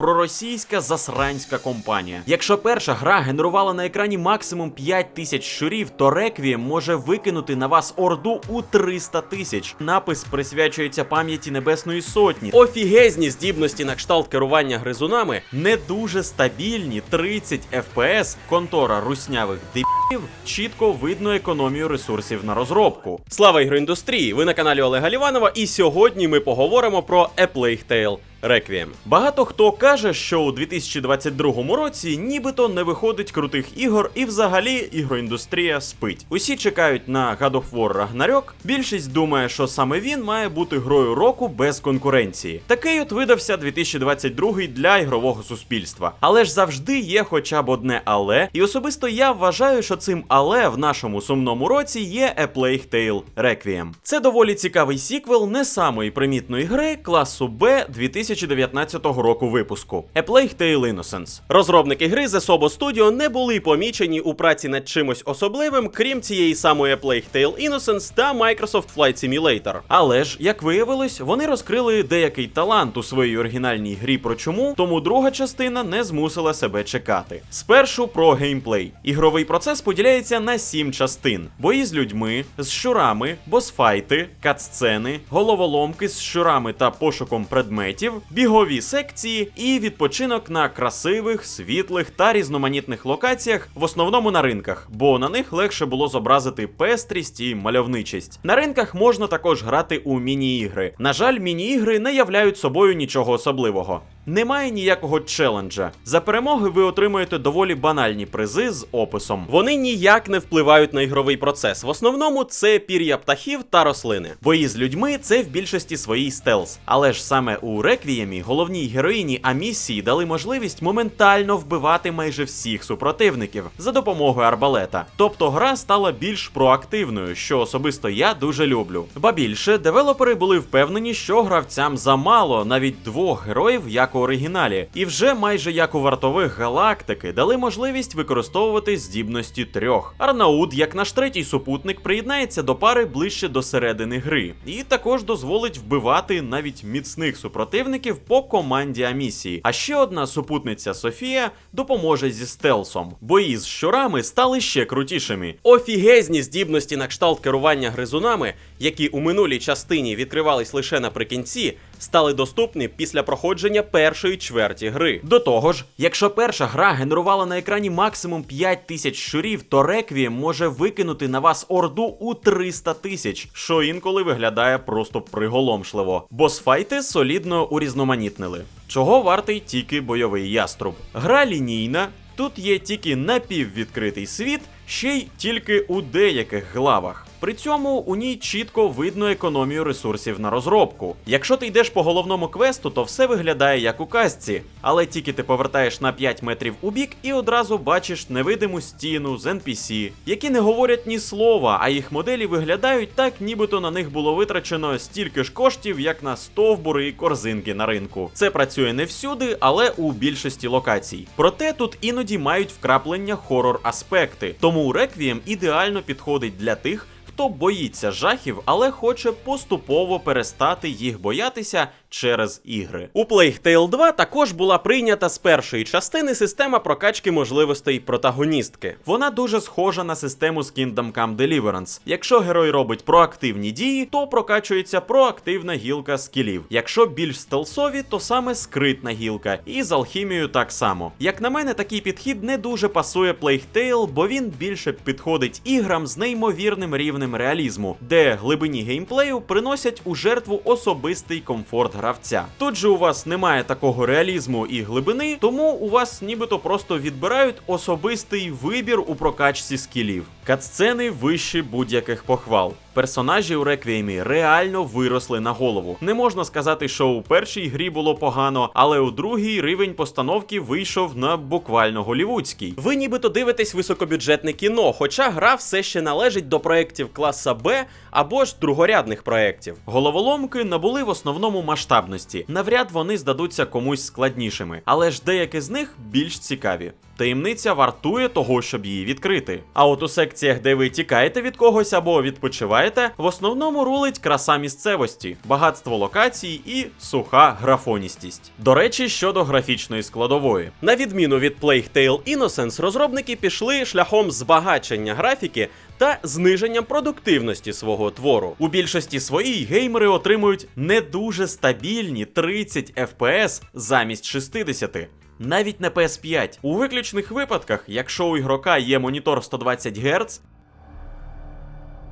Проросійська засранська компанія. Якщо перша гра генерувала на екрані максимум 5 тисяч щурів, то Реквієм може викинути на вас орду у 300 тисяч. Напис присвячується пам'яті Небесної Сотні. Офігезні здібності на кшталт керування гризунами, не дуже стабільні 30 FPS, контора руснявих дебілів, чітко видно економію ресурсів на розробку. Слава ігроіндустрії! Ви на каналі Олега Ліванова, і сьогодні ми поговоримо про A Plague Tale Реквієм. Багато хто каже, що у 2022 році нібито не виходить крутих ігор, і взагалі ігроіндустрія спить. Усі чекають на God of War Ragnarok. Більшість думає, що саме він має бути грою року без конкуренції. Такий от видався 2022 для ігрового суспільства. Але ж завжди є хоча б одне але, і особисто я вважаю, що цим але в нашому сумному році є A Plague Tale Requiem. Це доволі цікавий сіквел не самої примітної гри класу Б 2019 року випуску A Plague Tale Innocence. Розробники гри The Sobo Studio не були помічені у праці над чимось особливим, крім цієї самої A Plague Tale Innocence та Microsoft Flight Simulator. Але ж, як виявилось, вони розкрили деякий талант у своїй оригінальній грі про чому, тому друга частина не змусила себе чекати. Спершу про геймплей. Ігровий процес поділяється на сім частин: бої з людьми, з щурами, босфайти, катсцени, головоломки з щурами та пошуком предметів, бігові секції і відпочинок на красивих, світлих та різноманітних локаціях, в основному на ринках, бо на них легше було зобразити пестрість і мальовничість. На ринках можна також грати у міні-ігри. На жаль, міні-ігри не являють собою нічого особливого. Немає ніякого челенджа. За перемоги ви отримуєте доволі банальні призи з описом. Вони ніяк не впливають на ігровий процес. В основному це пір'я птахів та рослини. Бої з людьми це в більшості своїй стелс. Але ж саме у реквіємі головній героїні Амісії дали можливість моментально вбивати майже всіх супротивників за допомогою арбалета. Тобто гра стала більш проактивною, що особисто я дуже люблю. Ба більше, девелопери були впевнені, що гравцям замало навіть двох героїв, як оригіналі, і вже майже як у вартових галактики дали можливість використовувати здібності трьох. Арнаут, як наш третій супутник, приєднається до пари ближче до середини гри, і також дозволить вбивати навіть міцних супротивників по команді Амісії. А ще одна супутниця Софія допоможе зі стелсом. Бої з щурами стали ще крутішими. Офігезні здібності на кшталт керування гризунами, які у минулій частині відкривались лише наприкінці, стали доступні після проходження першої чверті гри. До того ж, якщо перша гра генерувала на екрані максимум 5 тисяч щурів, то Реквієм може викинути на вас орду у 300 тисяч, що інколи виглядає просто приголомшливо. Босфайти солідно урізноманітнили. Чого вартий тільки бойовий яструб? Гра лінійна. Тут є тільки напіввідкритий світ, ще й тільки у деяких главах. При цьому у ній чітко видно економію ресурсів на розробку. Якщо ти йдеш по головному квесту, то все виглядає як у казці, але тільки ти повертаєш на 5 метрів у бік і одразу бачиш невидиму стіну з NPC, які не говорять ні слова, а їх моделі виглядають так, нібито на них було витрачено стільки ж коштів, як на стовбури і корзинки на ринку. Це працює не всюди, але у більшості локацій. Проте тут іноді мають вкраплення хорор аспекти, тому Реквієм ідеально підходить для тих. Хто боїться жахів, але хоче поступово перестати їх боятися через ігри. У Plague Tale 2 також була прийнята з першої частини система прокачки можливостей протагоністки. Вона дуже схожа на систему з Kingdom Come Deliverance. Якщо герой робить проактивні дії, то прокачується проактивна гілка скілів. Якщо більш стелсові, то саме скритна гілка, і з алхімією так само. Як на мене, такий підхід не дуже пасує Plague Tale, бо він більше підходить іграм з неймовірним рівнем реалізму, де глибині геймплею приносять у жертву особистий комфорт гравця. Тут же у вас немає такого реалізму і глибини, тому у вас нібито просто відбирають особистий вибір у прокачці скілів. Катсцени вищі будь-яких похвал. Персонажі у реквіємі реально виросли на голову. Не можна сказати, що у першій грі було погано, але у другій рівень постановки вийшов на буквально голівудський. Ви нібито дивитесь високобюджетне кіно, хоча гра все ще належить до проєктів класа Б або ж другорядних проєктів. Головоломки набули в основному масштабності. Навряд вони здадуться комусь складнішими, але ж деякі з них більш цікаві. Таємниця вартує того, щоб її відкрити. А от у секціях, де ви тікаєте від когось або відпочиваєте, в основному рулить краса місцевості, багатство локацій і суха графоністість. До речі, щодо графічної складової. На відміну від Plague Tale Innocence, розробники пішли шляхом збагачення графіки та зниженням продуктивності свого твору. У більшості своїй геймери отримують не дуже стабільні 30 FPS замість 60. Навіть на PS5. У виключних випадках, якщо у ігрока є монітор 120 Гц,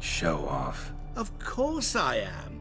Show off. Of course I am.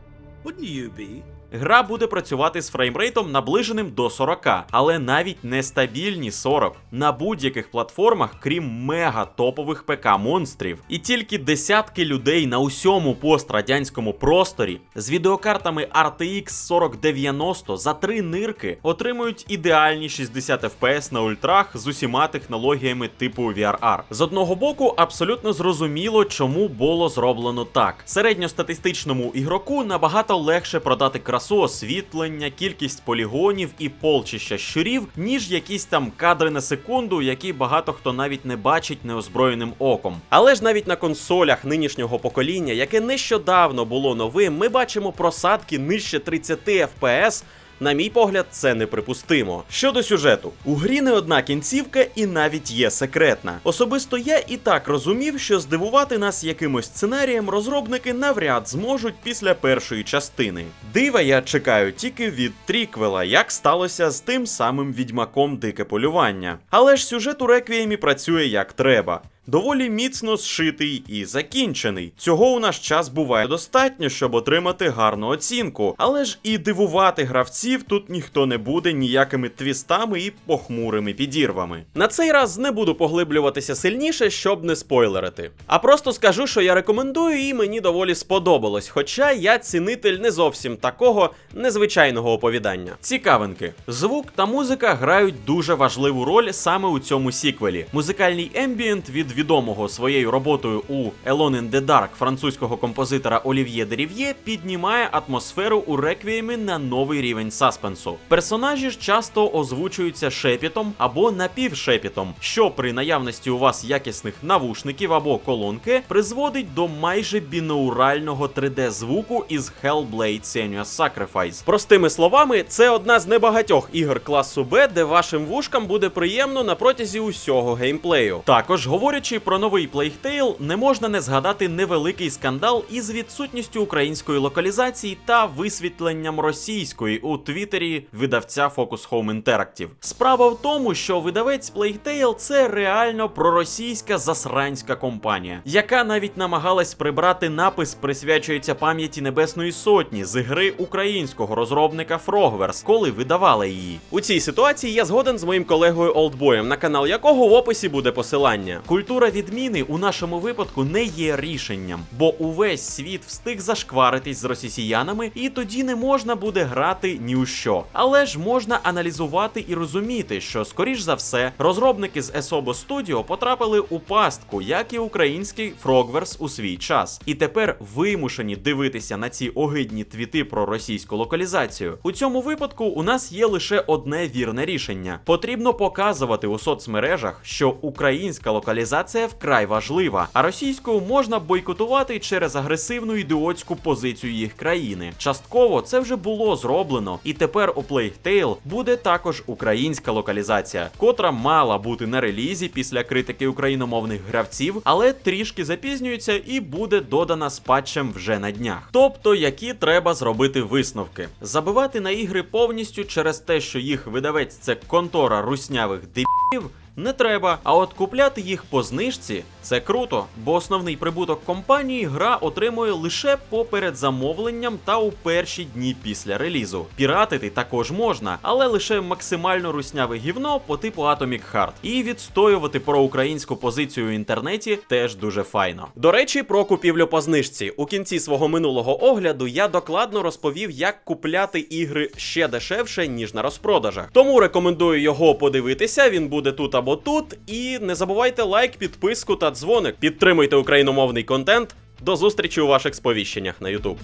Wouldn't you be? Гра буде працювати з фреймрейтом наближеним до 40, але навіть нестабільні 40 на будь-яких платформах, крім мега топових ПК монстрів. І тільки десятки людей на усьому пострадянському просторі з відеокартами RTX 4090 за три нирки отримують ідеальні 60 FPS на ультрах з усіма технологіями типу VRR. З одного боку, абсолютно зрозуміло, чому було зроблено так. Середньостатистичному ігроку набагато легше продати красу освітлення, кількість полігонів і полчища щурів, ніж якісь там кадри на секунду, які багато хто навіть не бачить неозброєним оком. Але ж навіть на консолях нинішнього покоління, яке нещодавно було новим, ми бачимо просадки нижче 30 FPS. На мій погляд, це неприпустимо. Щодо сюжету, у грі не одна кінцівка і навіть є секретна. Особисто я і так розумів, що здивувати нас якимось сценарієм розробники навряд зможуть після першої частини. Дива я чекаю тільки від тріквела, як сталося з тим самим відьмаком дике полювання. Але ж сюжет у реквіємі працює як треба. Доволі міцно зшитий і закінчений. Цього у наш час буває достатньо, щоб отримати гарну оцінку. Але ж і дивувати гравців тут ніхто не буде ніякими твістами і похмурими підірвами. На цей раз не буду поглиблюватися сильніше, щоб не спойлерити. А просто скажу, що я рекомендую і мені доволі сподобалось. Хоча я цінитель не зовсім такого незвичайного оповідання. Цікавинки. Звук та музика грають дуже важливу роль саме у цьому сіквелі. Музикальний ембієнт від відомого своєю роботою у Alone in the Dark французького композитора Олів'є Дерів'є піднімає атмосферу у реквіємі на новий рівень саспенсу. Персонажі ж часто озвучуються шепітом або напівшепітом, що при наявності у вас якісних навушників або колонки призводить до майже бінаурального 3D звуку із Hellblade Senua's Sacrifice. Простими словами, це одна з небагатьох ігор класу Б, де вашим вушкам буде приємно на протязі усього геймплею. Також говорячи про новий Plague не можна не згадати невеликий скандал із відсутністю української локалізації та висвітленням російської у твіттері видавця Focus Home Interactive. Справа в тому, що видавець Plague – це реально проросійська засранська компанія, яка навіть намагалась прибрати напис присвячується пам'яті Небесної Сотні з гри українського розробника Frogverse, коли видавала її. У цій ситуації я згоден з моїм колегою Олдбоєм, на канал якого в описі буде посилання. Культура відміни у нашому випадку не є рішенням, бо увесь світ встиг зашкваритись з росіянами, і тоді не можна буде грати ні у що. Але ж можна аналізувати і розуміти, що скоріш за все розробники з Esobo Studio потрапили у пастку, як і український Frogverse у свій час, і тепер вимушені дивитися на ці огидні твіти про російську локалізацію. У цьому випадку у нас є лише одне вірне рішення: потрібно показувати у соцмережах, що українська локалізація вкрай важлива, а російську можна бойкотувати через агресивну ідіотську позицію їх країни. Частково це вже було зроблено, і тепер у Plague Tale буде також українська локалізація, котра мала бути на релізі після критики україномовних гравців, але трішки запізнюється і буде додана з патчем вже на днях. Тобто, які треба зробити висновки, забивати на ігри повністю через те, що їх видавець це контора руснявих дебілів, не треба. А от купляти їх по знижці це круто, бо основний прибуток компанії гра отримує лише по передзамовленням та у перші дні після релізу. Піратити також можна, але лише максимально русняве гівно по типу Atomic Heart. І відстоювати проукраїнську позицію в інтернеті теж дуже файно. До речі, про купівлю по знижці. У кінці свого минулого огляду я докладно розповів, як купляти ігри ще дешевше, ніж на розпродажах. Тому рекомендую його подивитися. Він буде тут або тут. І не забувайте лайк, підписку та дзвоник. Підтримуйте україномовний контент. До зустрічі у ваших сповіщеннях на YouTube.